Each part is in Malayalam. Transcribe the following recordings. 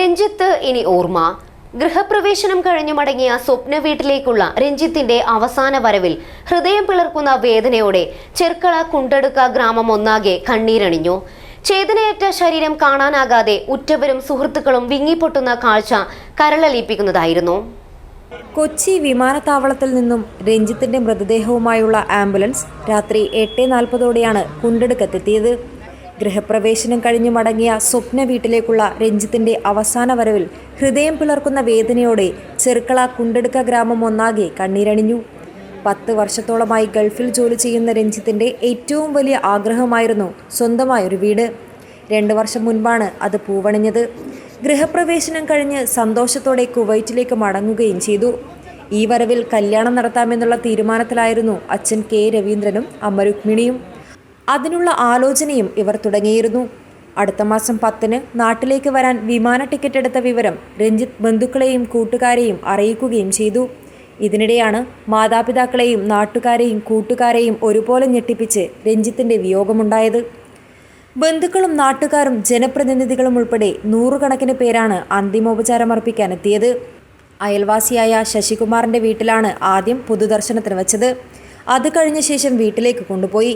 രഞ്ജിത്ത് ഇനി ഓർമ്മ. ഗൃഹപ്രവേശനം കഴിഞ്ഞു മടങ്ങിയ സ്വപ്ന വീട്ടിലേക്കുള്ള രഞ്ജിത്തിന്റെ അവസാന വരവിൽ ഹൃദയം പിളർക്കുന്ന വേദനയോടെ ചെർക്കള കുണ്ടടുക്ക ഗ്രാമം ഒന്നാകെ കണ്ണീരണിഞ്ഞു. ചേതനയേറ്റ ശരീരം കാണാനാകാതെ ഉറ്റവരും സുഹൃത്തുക്കളും വിങ്ങിപ്പൊട്ടുന്ന കാഴ്ച കരളലിപ്പിക്കുന്നതായിരുന്നു കൊച്ചി വിമാനത്താവളത്തിൽ നിന്നും രഞ്ജിത്തിന്റെ മൃതദേഹവുമായുള്ള ആംബുലൻസ് രാത്രി എട്ട് നാൽപ്പതോടെയാണ് കുണ്ടെടുക്കത്തെത്തിയത്. ഗൃഹപ്രവേശനം കഴിഞ്ഞു മടങ്ങിയ സ്വപ്ന വീട്ടിലേക്കുള്ള രഞ്ജിത്തിന്റെ അവസാന വരവിൽ ഹൃദയം പിളർക്കുന്ന വേദനയോടെ ചെറുക്കള കുണ്ടെടുക്ക ഗ്രാമം ഒന്നാകെ കണ്ണീരണിഞ്ഞു. പത്ത് വർഷത്തോളമായി ഗൾഫിൽ ജോലി ചെയ്യുന്ന രഞ്ജിത്തിന്റെ ഏറ്റവും വലിയ ആഗ്രഹമായിരുന്നു സ്വന്തമായൊരു വീട്. രണ്ട് വർഷം മുൻപാണ് അത് പൂവണിഞ്ഞത്. ഗൃഹപ്രവേശനം കഴിഞ്ഞ് സന്തോഷത്തോടെ കുവൈറ്റിലേക്ക് മടങ്ങുകയും ചെയ്തു. ഈ വരവിൽ കല്യാണം നടത്താമെന്നുള്ള തീരുമാനത്തിലായിരുന്നു അച്ഛൻ കെ. രവീന്ദ്രനും അമ്മ രുക്മിണിയും അതിനുള്ള ആലോചനയും ഇവർ തുടങ്ങിയിരുന്നു. അടുത്ത മാസം പത്തിന് നാട്ടിലേക്ക് വരാൻ വിമാന ടിക്കറ്റ് എടുത്ത വിവരം രഞ്ജിത്ത് ബന്ധുക്കളെയും കൂട്ടുകാരെയും അറിയിക്കുകയും ചെയ്തു. ഇതിനിടെയാണ് മാതാപിതാക്കളെയും നാട്ടുകാരെയും കൂട്ടുകാരെയും ഒരുപോലെ ഞെട്ടിപ്പിച്ച് രഞ്ജിത്തിന്റെ വിയോഗമുണ്ടായത്. ബന്ധുക്കളും നാട്ടുകാരും ജനപ്രതിനിധികളും ഉൾപ്പെടെ നൂറുകണക്കിന് പേരാണ് അന്തിമോപചാരം അർപ്പിക്കാനെത്തിയത് അയൽവാസിയായ ശശികുമാറിന്റെ വീട്ടിലാണ് ആദ്യം പൊതുദർശനത്തിന് വച്ചത്. അത് കഴിഞ്ഞ ശേഷം വീട്ടിലേക്ക് കൊണ്ടുപോയി.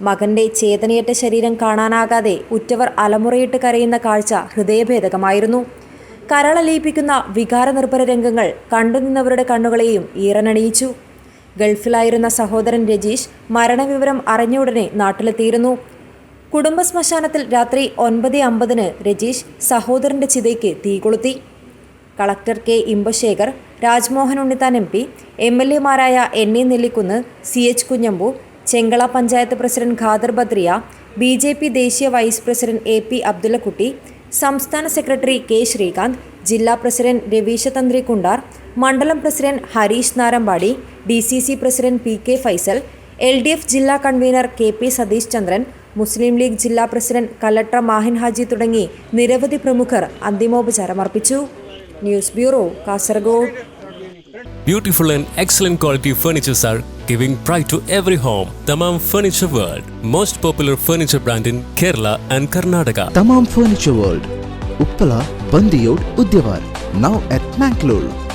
മകന്റെ ചേതനയറ്റ ശരീരം കാണാനാകാതെ ഉറ്റവർ അലമുറയിട്ട് കരയുന്ന കാഴ്ച ഹൃദയഭേദകമായിരുന്നു. കരളലിയിപ്പിക്കുന്ന വികാരനിർഭര രംഗങ്ങൾ കണ്ടുനിന്നവരുടെ കണ്ണുകളെയും ഈറനണിയിച്ചു. ഗൾഫിലായിരുന്ന സഹോദരൻ രജീഷ് മരണവിവരം അറിഞ്ഞ നാട്ടിലെത്തിയിരുന്നു. കുടുംബ ശ്മശാനത്തിൽ രാത്രി ഒൻപത് അമ്പതിന് രജീഷ് സഹോദരന്റെ ചിതയ്ക്ക് തീ കൊളുത്തി. Collector K Inbasekar Rajmohan Unnithan M P M L എമാരായ N A Nellikkunnu C H Kunhambu Chengala panchayat president Khader Badriya B J P ദേശീയ vice president A P Abdullakutty സംസ്ഥാന സെക്രട്ടറി കെ ശ്രീകാന്ത് ജില്ലാ പ്രസിഡന്റ് രവീശ തന്ത്രി കുണ്ടാർ മണ്ഡലം president Harish Narampady D C C president P K Faisal L D F ജില്ലാ convener K P Satheesh Chandran Muslim League ജില്ലാ പ്രസിഡന്റ് കലക്ടർ മാഹിൻ ഹാജി തുടങ്ങി നിരവധി പ്രമുഖർ അന്തിമോപചാരം അർപ്പിച്ചു. News bureau Kasaragod. Beautiful and excellent quality furnitures are giving pride to every home. Tamam Furniture World, most popular furniture brand in Kerala and Karnataka. Tamam Furniture World, Uppala, Bandiyod, Udyavar, Now at Mangalore.